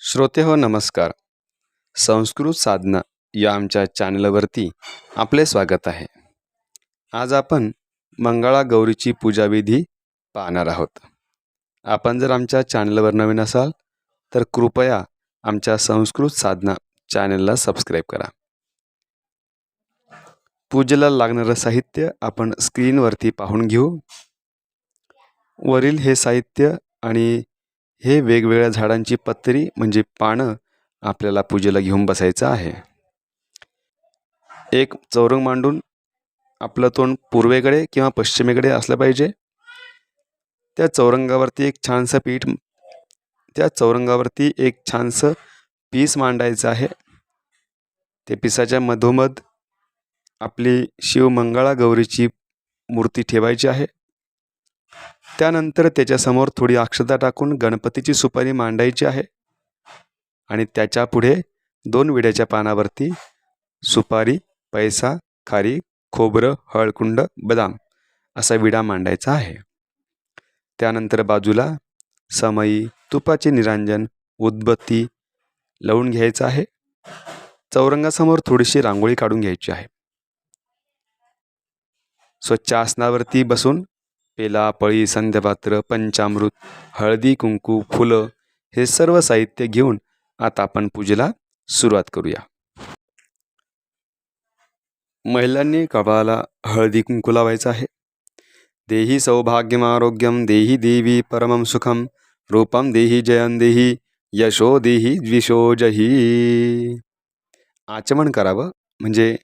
श्रोते हो नमस्कार. संस्कृत साधना या आमच्या चॅनलवरती आपले स्वागत आहे. आज आपण मंगळा गौरीची पूजाविधी पाहणार आहोत. आपण जर आमच्या चॅनलवर नवीन असाल तर कृपया आमच्या संस्कृत साधना चॅनलला सबस्क्राईब करा. पूजेला लागणारं साहित्य आपण स्क्रीनवरती पाहून घेऊ. वरील हे साहित्य आणि हे वेगवेगळ्या झाडांची पत्री म्हणजे पानं आपल्याला पूजेला घेऊन बसायचं आहे. एक चौरंग मांडून आपलं तोंड पूर्वेकडे किंवा पश्चिमेकडे असलं पाहिजे. त्या चौरंगावरती एक छानसं पीठ त्या चौरंगावरती एक छानसं पीस मांडायचं आहे. ते पिसाच्या मधोमध आपली शिवमंगळा गौरीची मूर्ती ठेवायची आहे. त्यानंतर त्याच्यासमोर थोडी अक्षता टाकून गणपतीची सुपारी मांडायची आहे. आणि त्याच्या पुढे दोन विड्याच्या पानावरती सुपारी पैसा खारी खोबरं हळकुंड बदाम असा विडा मांडायचा आहे. त्यानंतर बाजूला समई तुपाचे निरांजन उदबत्ती लावून घ्यायचं आहे. चौरंगासमोर थोडीशी रांगोळी काढून घ्यायची आहे. स्वच्छ आसनावरती बसून पेला पळी संध्यपात्र पंचामृत हळदी कुंकू फुलं हे सर्व साहित्य घेऊन आता आपण पूजेला सुरुवात करूया. महिलांनी कपाळाला हळदी कुंकू लावायचं आहे. देही सौभाग्यम आरोग्यम देही देवी परमम सुखम रूपम देही जयं देही यशो देही द्विशोजही आचमन करावं म्हणजे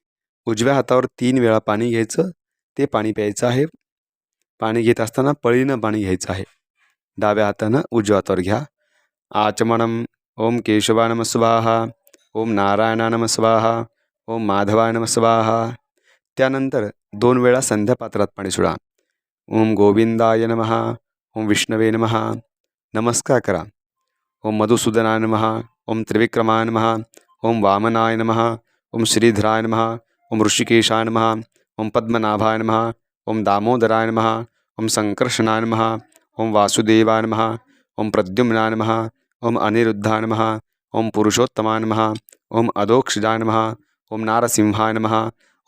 उजव्या हातावर तीन वेळा पाणी घ्यायचं ते पाणी प्यायचं आहे. पाणी घेत असताना पळीनं पाणी घ्यायचं आहे. डाव्या हातानं उजव्या हातावर घ्या. आचमणम ओम केशवा नमस्वाहा ओम नारायणा नमस्वाहा ओम माधवा नमस्वाहा त्यानंतर दोन वेळा संध्या पात्रात पाणी सोडा. ओम गोविंदाय नमहा ओम विष्णवे नमहा नमस्कार करा. ओम मधुसूदनाय नमहा ओम त्रिविक्रमाय नमहा ओम वामनाय नमहा ओम श्रीधराय नमहा ओम ऋषिकेशाय नमहा ओम पद्मनाभाय नमहा ओम दामोदराय नमः ओम संकर्षणाय महा ओम वासुदेवाय नमः ओम प्रद्युम्नाय नमः ओम अनिरुद्धाय नमः ओम पुरुषोत्तमाय नमः ओम अधोक्षजाय नमः ओम नारसिंहाय नमः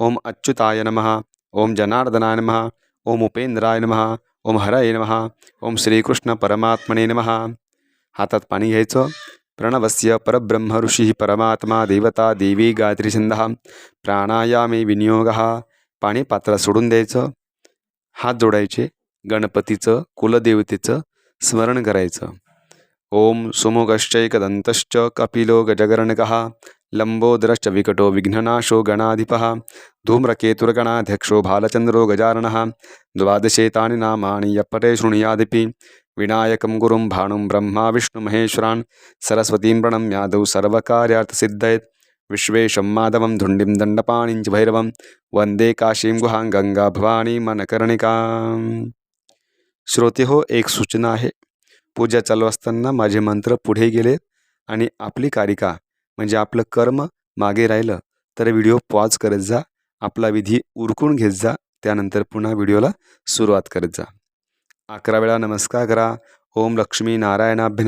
ओम अच्युताय नमः ओम जनार्दनाय नमः ओम उपेंद्राय नमः ओम हरय नमः ओम श्रीकृष्ण परमात्मने नमः हातात पाणी घ्यायचं प्रणवस्य परब्रह्म ऋषी परमात्मा देवता देवी गायत्री छंद प्राणायामे विनियोगः पाणी पात्र सोडून द्यायचं हात जोडायचे गणपतीचं कुलदेवतेचं स्मरण करायचं ओम सुमुगश्चैकदन्तश्च कपिलो गजगर्णकः लंबोदरश्च विकटो विघ्ननाशो गणाधिपः धूम्रकेतुर्गणाध्यक्षो भालचन्द्रो गजाननः द्वादशेतानि नामानि यपटे शृणुयादिपि विनायकं गुरुं भाणुं ब्रह्मा विष्णुमहेश्वरान् सरस्वतीं प्रणम्यादौ सर्वकार्यार्थसिद्धयेत् विश्वेशं माधवं धुण्डिं दण्डपाणिं च भैरवं वंदे काशीं गुहां गंगा भवानी मनकर्णिकां श्रोते हो एक सूचना आहे. पूजा चालू असताना माझे मंत्र पुढे गेले आणि आपली कारिका म्हणजे आपलं कर्म मागे राहिलं. तर व्हिडिओ पॉज करत जा आपला विधी उरकून घेत जा त्यानंतर पुन्हा व्हिडिओला सुरुवात करत जा. अकरा वेळा नमस्कार करा. ओम लक्ष्मी नारायणाभ्य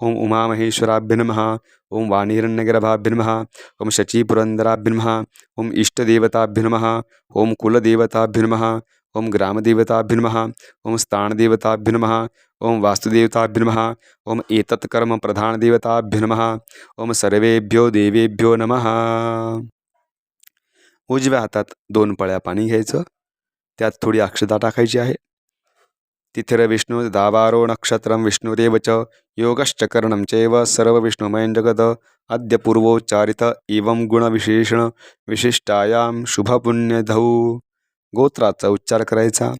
ओम उमामहेश्वराभ्य नम ओम वाणीरण्यगर्भाभ्य नम ओम शचीपुरंदराभ्य नम ओम इष्टदेवताभ्य नम ओम कुलदेवताभ्य नम ओम ग्रामदेवताभ्य नम ओम स्थानदेवताभ्य नम ओम वास्तुदेवताभ्य नम ओम एतत्कर्म प्रधानदेवताभ्य नम ओम सर्वेभ्यो देवेभ्यो नमः। उजव्या हातात दोन पळ्या पाणी घ्यायचं त्यात थोडी अक्षता टाकायची आहे. तिथिरविष्णु दावारो नक्षत्रं विष्णुरेव च योगश्चकरणं चैव सर्व विष्णुमयं जगत अद्य पूर्वोच्चारित एवं गुणविशेषण विशिष्टायाम शुभपुण्यधौ। गोत्राचा उच्चार करायचा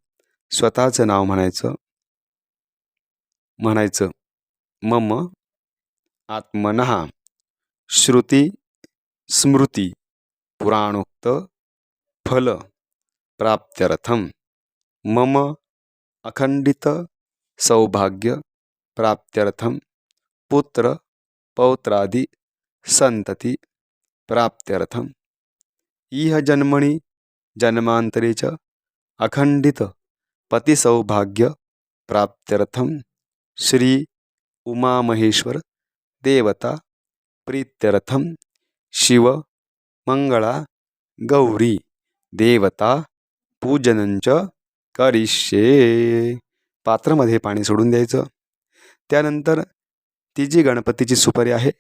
स्वतःचं नाव म्हणायचं म्हणायचं मम आत्मनः श्रुती स्मृती पुराणोक्त फल प्राप्त्यर्थम मम अखंडित सौभाग्य प्राप्त्यर्थम पुत्र पौत्रादि संतती प्राप्त्यर्थम इह जन्मनि जन्मांतरे च अखंडित पतिसौभाग्य प्राप्त्यर्थम श्री उमामहेश्वर देवता प्रीत्यर्थम शिव मंगळा गौरी देवता पूजनंच करिष्ये पात्रामध्ये पाणी सोडून द्यायचं. त्यानंतर ती जी गणपतीची सुपारी आहे.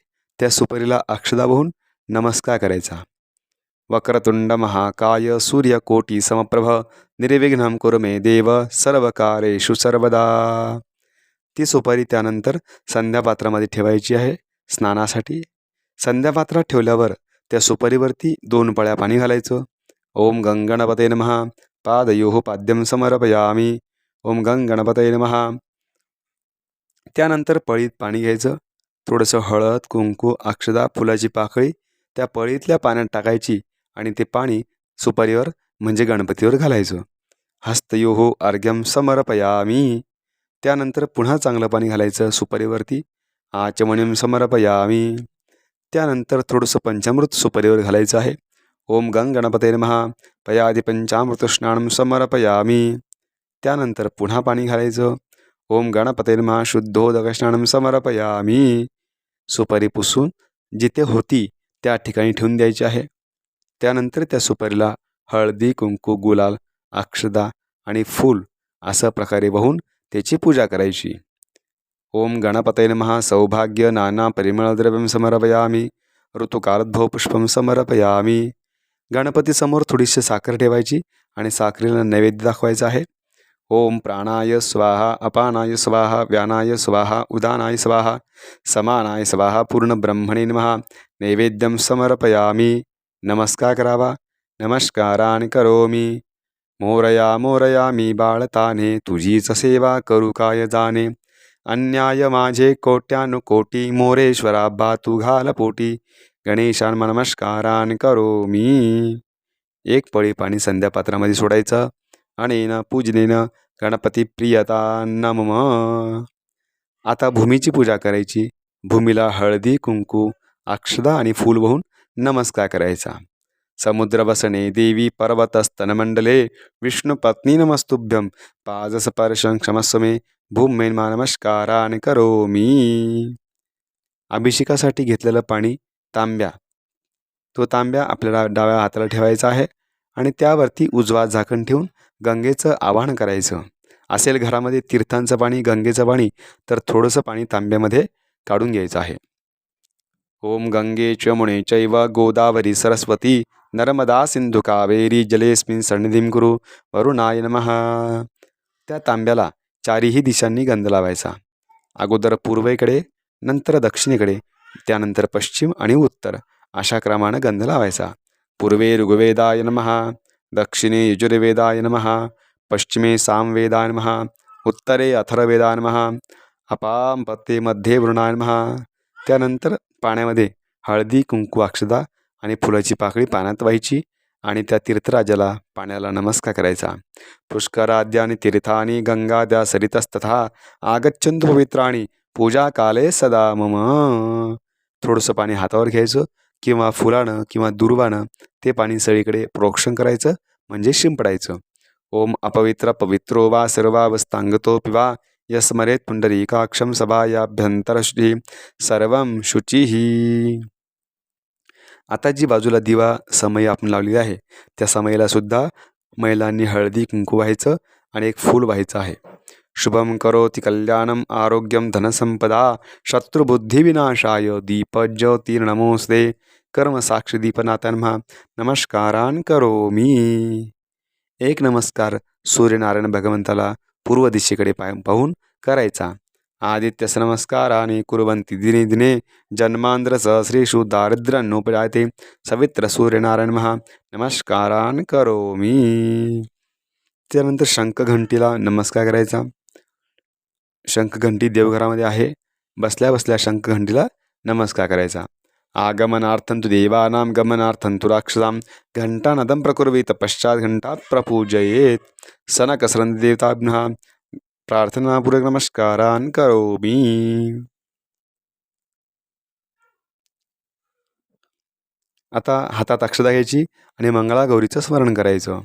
त्या सुपारीला अक्षदा वाहून नमस्कार करायचा. वक्रतुंड महाकाय सूर्यकोटी समप्रभ. निर्विघ्न कुरु मे देव सर्वकारेषु सर्वदा. ती सुपारी त्यानंतर संध्यापात्रामध्ये ठेवायची आहे स्नानासाठी. संध्यापात्रात ठेवल्यावर त्या सुपारीवरती दोन पळ्या पाणी घालायचं. ओम गंगणपते नमहा पादयोः पाद्यं समर्पयामी. ओम गंग गणपतय नमहा त्यानंतर पळीत पाणी घ्यायचं. थोडंसं हळद कुंकू अक्षदा फुलाची पाकळी त्या पळीतल्या पाण्यात टाकायची आणि ते पाणी सुपारीवर म्हणजे गणपतीवर घालायचं. हस्तयोहो अर्घ्यम समर्पयामी. त्यानंतर पुन्हा चांगलं पाणी घालायचं सुपारीवरती. आचमणीम समर्पयामी. त्यानंतर थोडंसं पंचामृत सुपारीवर घालायचं आहे. ओम गंग गणपते महा पयादी पंचामृत समर्पयामी। त्यानंतर पुन्हा पाणी घालायचं। ओम गणपते महा शुद्धोदक समर्पयामी। सुपारी पुसून जिथे होती त्या ठिकाणी ठेवून द्यायची आहे. त्यानंतर त्या सुपारीला हळदी कुंकू गुलाल अक्षदा आणि फूल अशा प्रकारे वाहून त्याची पूजा करायची. ओम गणपतये नमः। सौभाग्य नाना परिमळद्रव्यं समर्पयामी। ऋतुकालोद्भव पुष्पं समर्पयामी। गणपतीसमोर थोडीशी साखर ठेवायची आणि साखरेला नैवेद्य दाखवायचा आहे. ओम प्राणाय स्वाहा अपानाय स्वाहा व्यानाय स्वाहा उदानाय स्वाहा समानाय स्वाहा पूर्ण ब्रह्मणे नमः नैवेद्यं समर्पयामी। नमस्कार करावा। नमस्कारान करोमी। मोरया मोरया मी बाळताने तुझीच सेवा करू काय जाणे? अन्याय माझे कोट्यानुकोटी मोरेश्वरा बा तू घाल पोटी गणेशान नमस्कारान करोमी. एक पळी पाणी संध्यापात्रामध्ये सोडायचं अनेन पूजनेनं गणपती प्रियता नम आता भूमीची पूजा करायची. भूमीला हळदी कुंकू अक्षदा आणि फूल वाहून नमस्कार करायचा. समुद्र वसने देवी पर्वतस्तनमंडले विष्णुपत्नी नमस्तुभ्यं पादस्पर्शं क्षमस्व मे भूमेन्मा नमस्कारान करोमी. अभिषेकासाठी घेतलेलं पाणी तांब्या. तो तांब्या आपल्याला डाव्या हाताला ठेवायचा आहे आणि त्यावरती उजवा झाकण ठेवून गंगेचं आवाहन करायचं. असेल घरामध्ये तीर्थांचं पाणी गंगेचं पाणी तर थोडंसं पाणी तांब्यामध्ये काढून घ्यायचं आहे. ओम गंगे चमुणे चैव गोदावरी सरस्वती नर्मदा सिंधु कावेरी जलेस्मिन सन्निधीम गुरु वरुणाय नमः. त्या तांब्याला चारीही दिशांनी गंध लावायचा. अगोदर पूर्वेकडे नंतर दक्षिणेकडे त्यानंतर पश्चिम आणि उत्तर. अशा क्रमानं गंध लावायचा. पूर्वे ऋग्वेदाय नमहा दक्षिणे यजुर्वेदाय नमहा पश्चिमे सामवेदाय नमहा उत्तरे अथर्वेदाय नमहा अपाम पत्ते मध्ये वृणाय नमहा त्यानंतर पाण्यामध्ये हळदी कुंकू अक्षदा आणि फुलाची पाकळी पाण्यात व्हायची आणि त्या तीर्थराजाला पाण्याला नमस्कार करायचा. पुष्कराद्यानी तीर्थानी गंगाद्या सरितस्तथा आगच्छंत पवित्राणी पूजा काले सदा मम. थोडंसं पाणी हातावर घ्यायचं किंवा फुलानं किंवा दुर्वानं ते पाणी सगळीकडे प्रोक्षण करायचं म्हणजे शिंपडायचं. ओम अपवित्र पवित्रो वा सर्वावस्थांगतो पिवा. यस्मरेत पुंडरीकाक्षम सभायाभ्यंतरश्री सर्व शुचिही आता जी बाजूला दिवा समय आपण लावलेली आहे त्या समयीला सुद्धा महिलांनी हळदी कुंकू व्हायचं आणि एक फूल व्हायचं आहे. शुभम करोति कल्याणम आरोग्यम धनसंपदा शत्रुबुद्धिविनाशाय दीपज्योतिर्नमोस्ते। कर्म साक्षी दीपनाथन्मा नमस्कारान एक नमस्कार सूर्यनारायण भगवंताला पूर्व दिशेकडे पाय पाहून करायचा. आदित्यस नमस्काराने कुर्वन्ति दिने दिने जन्मांध्र सहस्रेषु दारिद्र्यान्नोपजायते सवित्र सूर्यनारायण महा नमस्कारान करोमी। त्यानंतर शंखघंटीला नमस्कार करायचा. शंखघंटी देवघरामध्ये आहे. बसल्या बसल्या शंखघंटीला नमस्कार करायचा. आगमनार्थं तु देवानां गमनार्थं तु राक्षसां घण्टानदं प्रकुर्वीत पश्चात घंटात प्रपूजयेत. सनकसरन्देवताभ्यः प्रार्थनापूर्वक नमस्कारान करोमी. आता हातात अक्षता घ्यायची आणि मंगळागौरीचं स्मरण करायचं.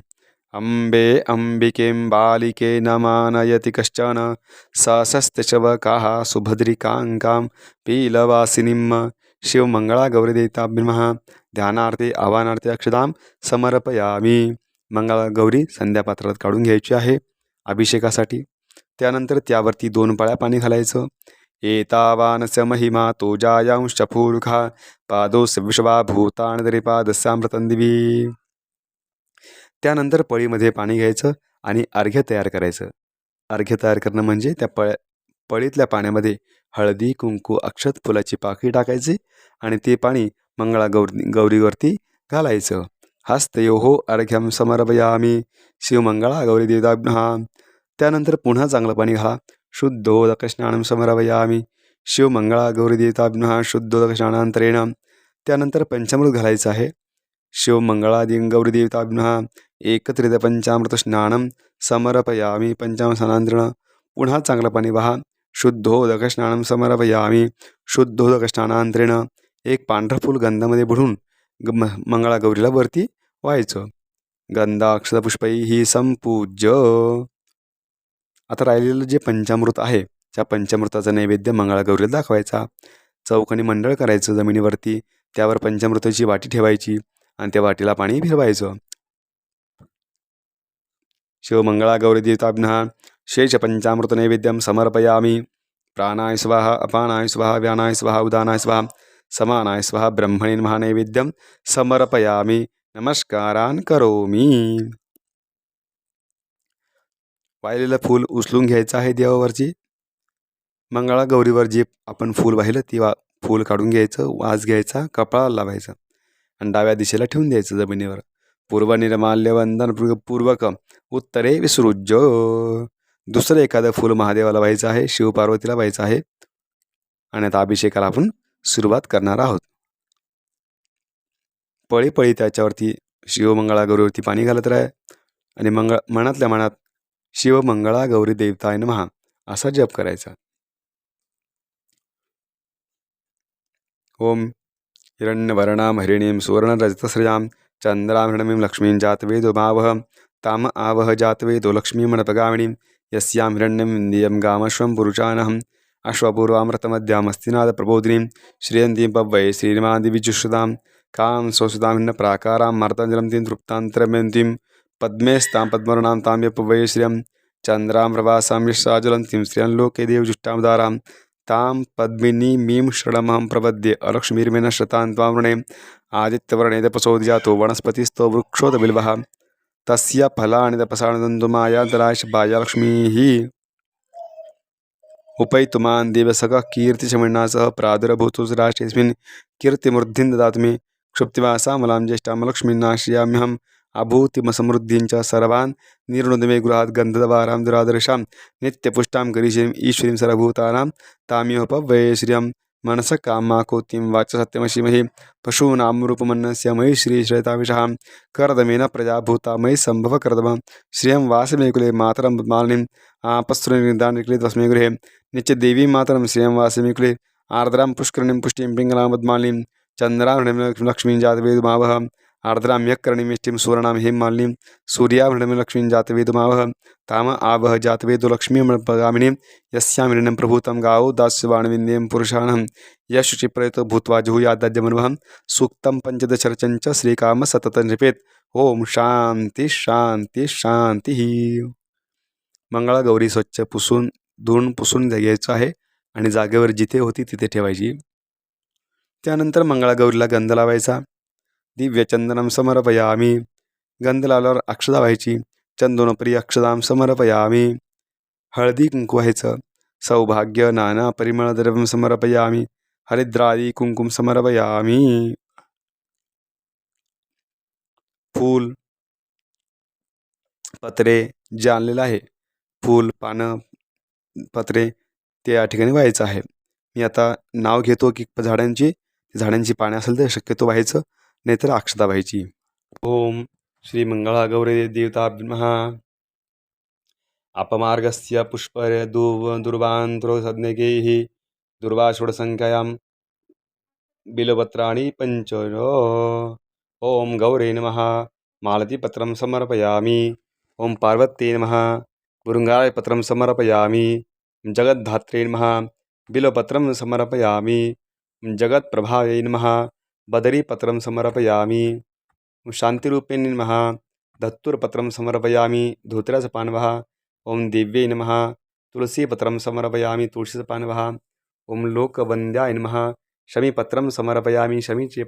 अम्बे अम्बिकें बालिके न मानयति कश्चन सशस्त्यशवकाः सुभद्रिकाङ्कां पीलवासिनीं शिवमंगळा गौरीदेवताभ्यमः ध्यानार्थे आव्हानार्थे अक्षदाम समर्पयामी। मंगळा गौरी संध्यापात्रात काढून घ्यायची आहे अभिषेकासाठी। त्यानंतर त्यावरती दोन पळ्या पाणी घालायचं। एतावानस्य महिमा तो जायांश पूर्खा पादोस विश्वा भूतानदरी पादस्यामृतं दिवी। त्यानंतर पळीमध्ये पाणी घ्यायचं आणि अर्घ्य तयार करायचं. अर्घ्य तयार करणं म्हणजे त्या पळ पळीतल्या पाण्यामध्ये हळदी कुंकू अक्षत फुलाची पाखी टाकायची आणि ते पाणी मंगळा गौरी गौरीवरती घालायचं. हस्तयो हो अर्घ्यम समर्पयामी शिवमंगळा गौरी देवदाभ्या त्यानंतर पुन्हा चांगलं पाणी घाला. शुद्धोदक स्नानं समर्पयामी शिवमंगळा गौरी देवताभ्या शुद्धोदक स्नानांतरेण त्यानंतर पंचामृत घालायचं आहे. शिवमंगळादी गौरी देवताभ्या एकत्रित पंचामृत स्नानं समर्पयामी पंचामृत पुन्हा चांगलं पाणी वाहा शुद्धोदक स्नानं समर्पयामी शुद्धोदक स्नानांतरेण एक पांढरं फूल गंधामध्ये बुडून ग म मंगळागौरीला वरती व्हायचं। गंधाक्षरपुष्पै ही संपूज्य आता राहिलेलं जे पंचामृत आहे त्या पंचामृताचा नैवेद्य मंगळागौरीला दाखवायचा। चौकणी मंडळ करायचं जमिनीवरती त्यावर पंचामृताची वाटी ठेवायची आणि त्या वाटीला पाणी फिरवायचं। शिवमंगळा शेषपञ्चामृतनैवेद्यं समर्पयामि। शेष प्राणाय स्वाहा अपानाय स्वाहा व्यानाय स्वाहा उदानाय स्वाहा समानाय स्वाहा ब्रह्मणे महानैवेद्यं समर्पयामि। नमस्कारान करोमी। वाहिलेलं फूल उचलून घ्यायचं आहे देवावरची मंगळा गौरीवर जे आपण फूल वाहिलं ती वा फूल काढून घ्यायचं वास घ्यायचा कपाळाला लावायचं. आणि डाव्या दिशेला ठेवून द्यायचं जमिनीवर. पूर्वनिर्माल्यवंदन पूर्वक उत्तरे विसृज्य। दुसरं एखादं फूल महादेवाला व्हायचं आहे शिवपार्वतीला व्हायचं आहे आणि आता अभिषेकाला आपण सुरुवात करणार आहोत. पळी पळी त्याच्यावरती शिवमंगळा गौरीवरती पाणी घालत राहा आणि मंगळ मनातल्या मनात शिवमंगळा गौरी देवताय महा असा जप करायचा. ओम हिरण्यवर्णां हरिणीं सुवर्णरजतश्रयां चन्द्रां हृणमीं लक्ष्मीं जातवेदो भावः ताम आवह जातवेदो लक्ष्मीमणपगामिनीं यस्यां हिरण्यं इन्द्रियं गामश्वं पुरुषानहम् अश्वपूर्वामृतमध्यामस्तिनाथप्रबोधिनीं श्रियन्तीं पवै श्रीमादिविजुषुदां कां स्वसुतां हिन्न प्राकारां मार्ताञ्जलं तीं तृप्तान्तरमयन्तीं पद्मेस्तां पद्मवर्णां तां यपवै श्रियं चन्द्रां प्रवासां यशाज्वलन्तीं श्रियं लोके देवजुष्टां तां पद्मिनीमीं षडमहं प्रपद्ये अलक्ष्मीर्मेण शतां त्वां वृणे आदित्यवर्णे तपसोद्यातो वनस्पतिस्तो वृक्षोतबिल्वः तस्य फलानि तपसाणदन्तुमायान्तराशबाया लक्ष्मीः उपैतुमान् देवसखः कीर्तिशमिण्णा सह प्रादुर्भूतुराष्ट्रेऽस्मिन् कीर्तिमुर्धिं ददातु मे। क्षुप्तिवासामलां ज्येष्ठामलक्ष्मीन्नाश्रयाम्यहम् अभूतिमसमृद्धिं च सर्वान् निर्णुद गृहात् गन्धद्वारां दुरादर्शां नित्यपुष्टां करिष्यीं ईश्वरीं सर्वभूतानां तामिहोपवये श्रियं मनसः कामाकोतिं वाच सत्यमशिमहि पशूनां रूपमन्नस्य मयि श्रीश्रेताविषः कर्दमेन प्रजाभूता मयि सम्भव कर्दम श्रियं वासमे कुले मातरं मालिनीम् आपस्रुनिदानिकुले तस्मै गृहे। नित्यदेवीं मातरं श्रियं वासमे कुले आर्द्रां पुष्करणीं पुष्टिं पिङ्गलां पद्मालिनीं चन्द्रां लक्ष्मीं जातवेदुमावहम्। आर्द्रां यक्करणीमिष्टिं सुवर्णां हेमालिनीं सूर्याभरणं लक्ष्मीं जातवेदुमावह ताम आवह जातवेदो लक्ष्मीमपगामिनीं यस्यां हिरण्यं प्रभूतं गावो दास्यवाणविन्द्यं पुरुषाणं यशुचिप्रयतो भूत्वा जुहुयादाद्यमनुभवं सूक्तं पञ्चदशरचञ्च श्रीकाम सततं जपेत ओम शांती शांती शांती मंगळा गौरी स्वच्छ पुसून धुवून पुसून घ्यायचं आहे आणि जागेवर जिथे होती तिथे ठेवायची. त्यानंतर मंगळागौरीला गंध लावायचा. दिव्यचंदनम समर्पयामी। गंध लावल्यावर अक्षदा व्हायची चंदोनपरी अक्षदाम समर्पयामी। हळदी कुंकू व्हायचं सौभाग्य नाना परिमळ द्रव्यम समर्पयामी। हरिद्रादी कुंकुम समर्पयामी। फूल पत्रे जे आणलेलं आहे फूल पानं पत्रे ते या ठिकाणी व्हायचं आहे। मी आता नाव घेतो की झाडांची झाडांची पाने असेल तर शक्यतो व्हायचं। नाहीतर अक्षता व्हायची ओम श्री मंगळा देवता महा अपमार्गस्य पुष्पर दुव दुर्वांत्रो सज्ञगैः दुर्वाषोडसङ्ख्यायां बिलपत्राणि पञ्च ॐ गौरे नमः। मालतीपत्रं समर्पयामि। ॐ पार्वत्ये नमः। गुरुङ्गायपत्रं समर्पयामि। जगद्धात्रे नमः। बिलपत्रं समर्पयामि। जगत्प्रभायै नमः। बदरीपत्रं समर्पयामि। शान्तिरूपिणी नमः। धत्तुरपत्रं समर्पयामि। धूतराजपानवः। ॐ दिव्यै नमः। तुलसीपत्रं समर्पयामि। तुळशीपानवः ॐ लोकवन्द्याय नमः। शमीपत्रं समर्पयामि। शमीचे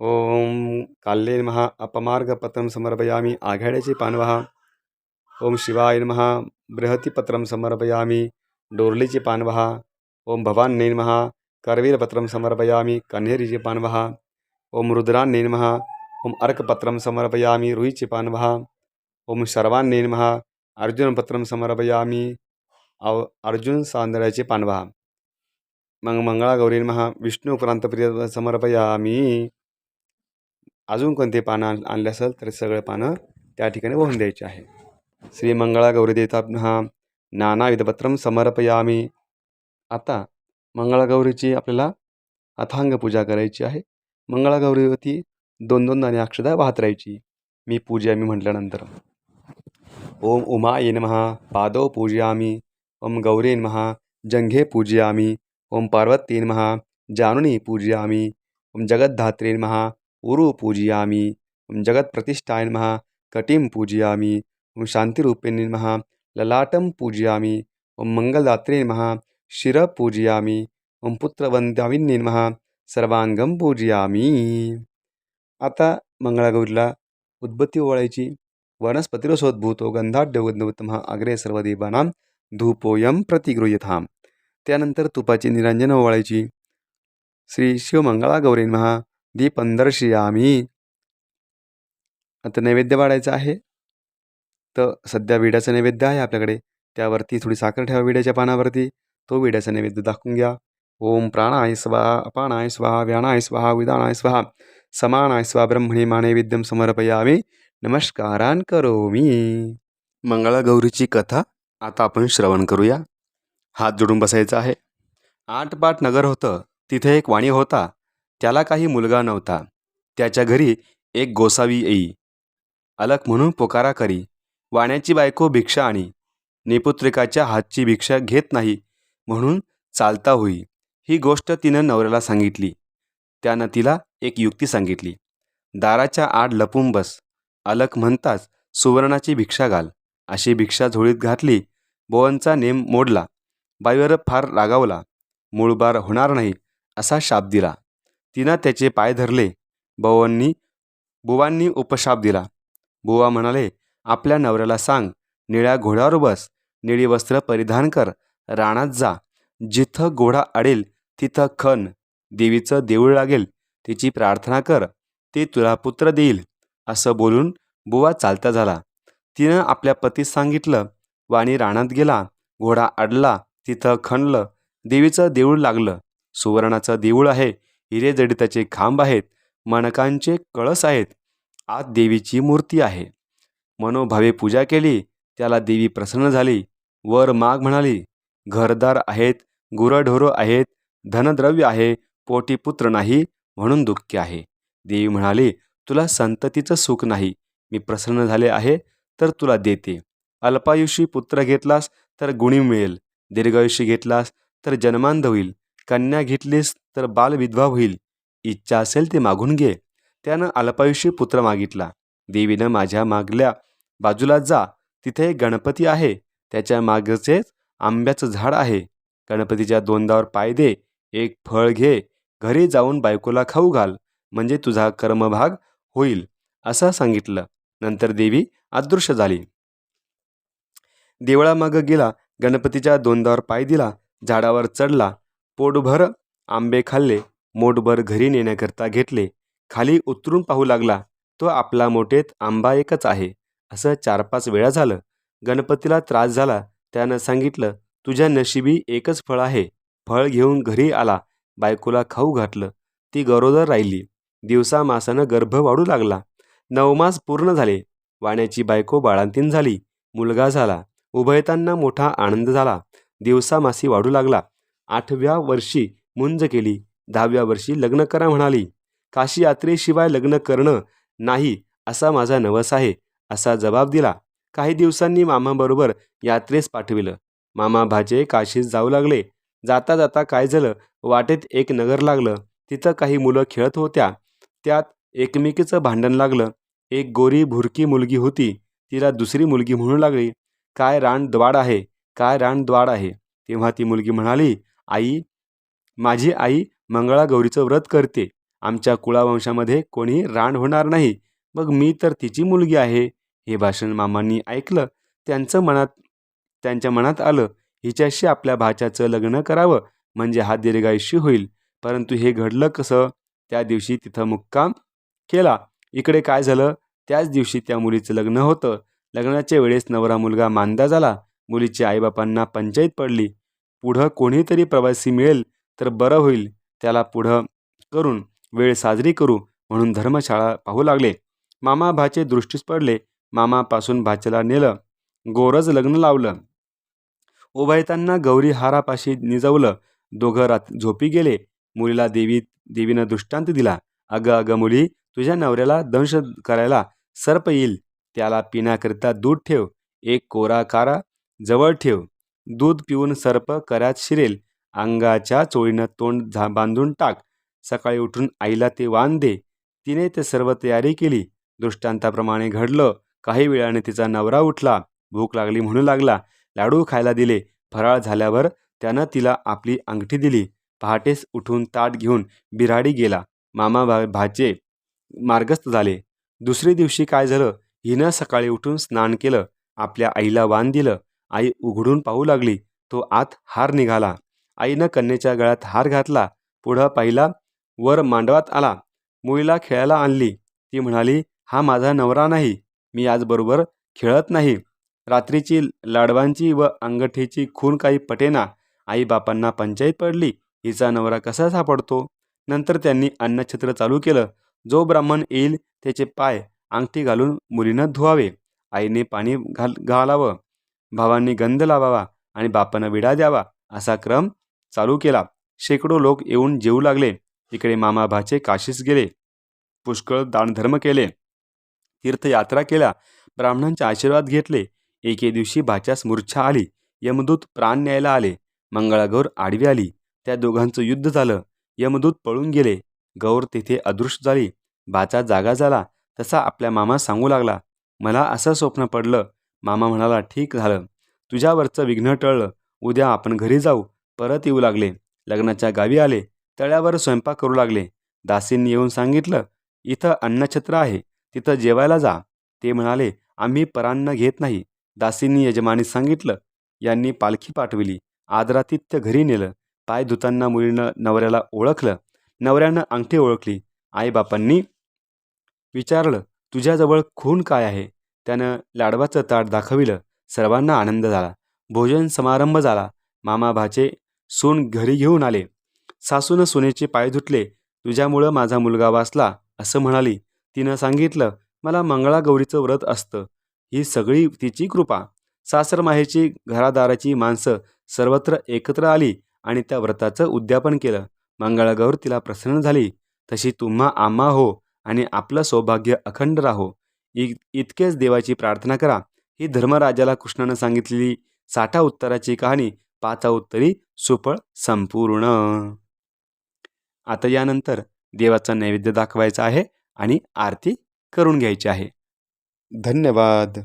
ॐ काल्ये नमः। अपमार्गपत्रं समर्पयामि। आघाड्याचे पानवः ॐ शिवाय नमः। बृहतीपत्रं समर्पयामि। डोरलीचे पानवः ॐ भवान्यै नमः। करवीरपत्रं समर्पयामि कन्हेरीचे पानवः ॐ रुद्रान्ने नमः ॐ अर्कपत्रं समर्पयामि रुईचे पानवः ॐ सर्वान्ने नमः अर्जुनपत्रं समर्पयामि अव अर्जुन सावंदळ्याचे पानवः मग मंगळागौरी नमः विष्णुक्रांतप्रिय समर्पयामि। अजून कोणते पानं आण आणले असेल तर सगळे पानं त्या ठिकाणी वाहून द्यायचे आहे. श्री मंगळागौरी देवताभ्यः नानाविधपत्रं समर्पयामि। आता मंगळागौरीची आपल्याला अथांग पूजा करायची आहे. मंगळागौरीवरती दोन दोन दाणे अक्षदा वाहत राहायची. मी पूजयामी म्हटल्यानंतर. ओम उमाय महा पादौ पूजयामि. ओम गौरीन महा जंघे पूजयामि. ओम पार्वतीन महा जानुनी पूजयामि. ओम जगद्धात्रे महा उरु पूजयामि. ओम जगत्प्रतिष्ठायन महा कटिं पूजयामि. ओम शान्तिरूपिणी महा ललाटं पूजयामि. ओम मङ्गलदात्रे महा शिरः पूजयामि। मम पुत्रवन्द्याविन्ये नमः सर्वांगम पूजयामि। आता मंगळागौरीला उद्बत्ती ओवाळायची। वनस्पतिरसोद्भूतो गंधाढ्यगंधोत्तमः अग्रे सर्वदेवानां धूपोयम प्रतिगृह्यथाम त्यानंतर तुपाची निरांजन ओवाळायची। श्री शिवमंगळागौरी नमः दीपंदर्शयामी आता नैवेद्य वाढायचं आहे। तर सध्या विड्याचं नैवेद्य आहे आपल्याकडे। त्यावरती थोडी साखर ठेवा विड्याच्या पानावरती। तो विड्याचा नैवेद्य दाखवून घ्या ओम प्राणाय स्वाहा अपानाय स्वाहा व्यानाय स्वाहा विधानाय स्वाहा समानाय स्वाहा ब्रह्मणे मानैवेद्यम समर्पयामी। नमस्कारान करोमी। मंगळागौरीची कथा आता आपण श्रवण करूया. हात जोडून बसायचा आहे. आठपाट नगर होतं. तिथे एक वाणी होता. त्याला काही मुलगा नव्हता. त्याच्या घरी एक गोसावी येई. अलक म्हणून पोकारा करी. वाण्याची बायको भिक्षा आणि. निपुत्रिकाच्या हातची भिक्षा घेत नाही. म्हणून चालता होई. ही गोष्ट तिनं नवऱ्याला सांगितली. त्यानं तिला एक युक्ती सांगितली. दाराच्या आड लपून बस. अलक म्हणताच सुवर्णाची भिक्षा घाल. अशी भिक्षा झोळीत घातली. बोवनचा नेम मोडला. बाईवर फार रागावला. मूळबार होणार नाही असा शाप दिला. तिनं त्याचे पाय धरले. बवननी बुवांनी उपशाप दिला. बुवा म्हणाले आपल्या नवऱ्याला सांग. निळ्या घोड्यावर बस. निळी वस्त्र परिधान कर. रानात जा. जिथं घोडा अडेल तिथं खण देवीचं देऊळ लागेल तिची प्रार्थना कर. ते तुला पुत्र देईल असं बोलून बुवा चालता झाला. तिनं आपल्या पतीस सांगितलं वाणी रानात गेला घोडा अडला तिथं खणलं देवीचं देऊळ लागलं. सुवर्णाचं देऊळ आहे हिरे जडिताचे खांब आहेत मणकांचे कळस आहेत. आत देवीची मूर्ती आहे. मनोभावे पूजा केली त्याला देवी प्रसन्न झाली. वर माग म्हणाली घरदार आहेत गुरढोरं आहेत धनद्रव्य आहे पोटी पुत्र नाही म्हणून दुःखी आहे. देवी म्हणाली तुला संततीचं सुख नाही. मी प्रसन्न झाले आहे तर तुला देते. अल्पायुषी पुत्र घेतलास तर गुणी मिळेल. दीर्घायुषी घेतलास तर जन्मांध होईल. कन्या घेतलीस तर बालविधवा होईल. इच्छा असेल ते मागून घे. त्यानं अल्पायुषी पुत्र मागितला. देवीनं माझ्या मागल्या बाजूला जा. तिथे गणपती आहे. त्याच्या मागचेच आंब्याचं झाड आहे. गणपतीच्या दोनदावर पाय दे. एक फळ घे. घरी जाऊन बायकोला खाऊ घाल. म्हणजे तुझा कर्मभाग होईल असं सांगितलं. नंतर देवी अदृश्य झाली. देवळामागं गेला. गणपतीच्या दोनदावर पाय दिला. झाडावर चढला. पोटभर आंबे खाल्ले. मोठभर घरी नेण्याकरता घेतले. खाली उतरून पाहू लागला. तो आपला मोठेत आंबा एकच आहे. असं चार पाच वेळा झालं. गणपतीला त्रास झाला. त्यानं सांगितलं तुझ्या नशिबी एकच फळ आहे. फळ घेऊन घरी आला. बायकोला खाऊ घातलं. ती गरोदर राहिली. दिवसा मासानं गर्भ वाढू लागला. नवमास पूर्ण झाले. वाण्याची बायको बाळांतीन झाली. मुलगा झाला. उभयतांना मोठा आनंद झाला. दिवसा मासी वाढू लागला. आठव्या वर्षी मुंज केली. दहाव्या वर्षी लग्न करा म्हणाली. काशी यात्रेशिवाय लग्न करणं नाही असा माझा नवस आहे असा जबाब दिला. काही दिवसांनी मामाबरोबर यात्रेस पाठविलं. मामा भाजे काशीस जाऊ लागले. जाता जाता काय झालं? वाटेत एक नगर लागलं. तिथं काही मुलं खेळत होत्या. त्यात एकमेकीचं भांडण लागलं. एक गोरी भुरकी मुलगी होती. तिला दुसरी मुलगी म्हणू लागली. काय रानद्वाड आहे? काय रानद्वाड आहे? तेव्हा ती मुलगी म्हणाली आई माझी आई मंगळागौरीचं व्रत करते. आमच्या कुळावंशामध्ये कोणी रान होणार नाही. मग मी तर तिची मुलगी आहे. हे भाषण मामांनी ऐकलं. त्यांचं मनात त्यांच्या मनात आलं हिच्याशी आपल्या भाच्याचं लग्न करावं म्हणजे हा दीर्घायुष्य होईल. परंतु हे घडलं कसं? त्या दिवशी तिथं मुक्काम केला. इकडे काय झालं? त्याच दिवशी त्या मुलीचं लग्न होतं. लग्नाच्या वेळेस नवरा मुलगा मांदा झाला. मुलीच्या आईबापांना पंचायत पडली. पुढं कोणीतरी प्रवासी मिळेल तर बरं होईल. त्याला पुढं करून वेळ साजरी करू म्हणून धर्मशाळा पाहू लागले. मामा भाचे दृष्टीस पडले. मामापासून भाच्याला नेलं गोरज लग्न लावलं. उभयतांना गौरी हारापाशी निजवलं. दोघं रात झोपी गेले. मुलीला देवी देवीनं दृष्टांत दिला. अगं अगं मुली तुझ्या नवऱ्याला दंश करायला सर्प येईल. त्याला पिण्याकरिता दूध ठेव. एक कोरा कारा जवळ ठेव. दूध पिऊन सर्प करात शिरेल. अंगाच्या चोळीनं तोंड झा बांधून टाक. सकाळी उठून आईला ते वाण दे. तिने ते सर्व तयारी केली. दृष्टांताप्रमाणे घडलं. काही वेळाने तिचा नवरा उठला. भूक लागली म्हणू लागला. लाडू खायला दिले. फराळ झाल्यावर त्यानं तिला आपली अंगठी दिली. पहाटेस उठून ताट घेऊन बिराडी गेला. मामा भा भाचे मार्गस्थ झाले. दुसरे दिवशी काय झालं? हिनं सकाळी उठून स्नान केलं. आपल्या आईला वाण दिलं. आई उघडून पाहू लागली. तो आत हार निघाला. आईनं कन्येच्या गळ्यात हार घातला. पुढं पाहिला वर मांडवात आला. मुलीला खेळायला आणली. ती म्हणाली हा माझा नवरा नाही. मी आजबरोबर खेळत नाही. रात्रीची लाडवांची व अंगठीची खून काही पटेना आईबापांना पंचायत पडली. हिचा नवरा कसा सापडतो? नंतर त्यांनी अन्नछत्र चालू केलं. जो ब्राह्मण येईल त्याचे पाय अंगठी घालून मुलीनं धुवावे. आईने पाणी घाल घालावं. भावांनी गंध लावावा आणि बापानं विडा द्यावा असा क्रम चालू केला. शेकडो लोक येऊन जेवू लागले. इकडे मामा भाचे काशीस गेले. पुष्कळ दानधर्म केले. तीर्थयात्रा केल्या. ब्राह्मणांचे आशीर्वाद घेतले. एके दिवशी भाच्यास मूर्छा आली. यमदूत प्राण न्यायला आले. मंगळागौर आडवी आली. त्या दोघांचं युद्ध झालं. यमदूत पळून गेले. गौर तिथे अदृश्य झाली. भाचा जागा झाला. तसा आपल्या मामा सांगू लागला मला असं स्वप्न पडलं. मामा म्हणाला ठीक झालं. तुझ्यावरचं विघ्न टळलं. उद्या आपण घरी जाऊ. परत येऊ लागले. लग्नाच्या गावी आले. तळ्यावर स्वयंपाक करू लागले. दासींनी येऊन सांगितलं इथं अन्नछत्र आहे. तिथं जेवायला जा. ते म्हणाले आम्ही परान्न घेत नाही. दासींनी यजमानी सांगितलं. यांनी पालखी पाठविली. आदरातिथ्य घरी नेलं. पाय धुताना मुलीनं नवऱ्याला ओळखलं. नवऱ्यानं अंगठी ओळखली. आईबापांनी विचारलं तुझ्याजवळ खून काय आहे? त्यानं लाडवाचं ताट दाखविलं. सर्वांना आनंद झाला. भोजन समारंभ झाला. मामा भाचे सून घरी घेऊन आले. सासूनं सुनेचे पाय धुतले. तुझ्यामुळं माझा मुलगा वाचला असं म्हणाली. तिनं सांगितलं मला मंगळागौरीचं व्रत असतं. ही सगळी तिची कृपा. सासरमाहेची घरादाराची माणसं सर्वत्र एकत्र आली आणि त्या व्रताचं उद्यापन केलं. मंगळागौर तिला प्रसन्न झाली. तशी तुम्हा आम्हा हो आणि आपलं सौभाग्य अखंड राहो. इ इतकेच देवाची प्रार्थना करा. ही धर्मराजाला कृष्णानं सांगितलेली साठा उत्तराची कहाणी पाचा उत्तरी सुफळ संपूर्ण. आता यानंतर देवाचा नैवेद्य दाखवायचा आहे. आणि आरती करून घ्यायची आहे. धन्यवाद.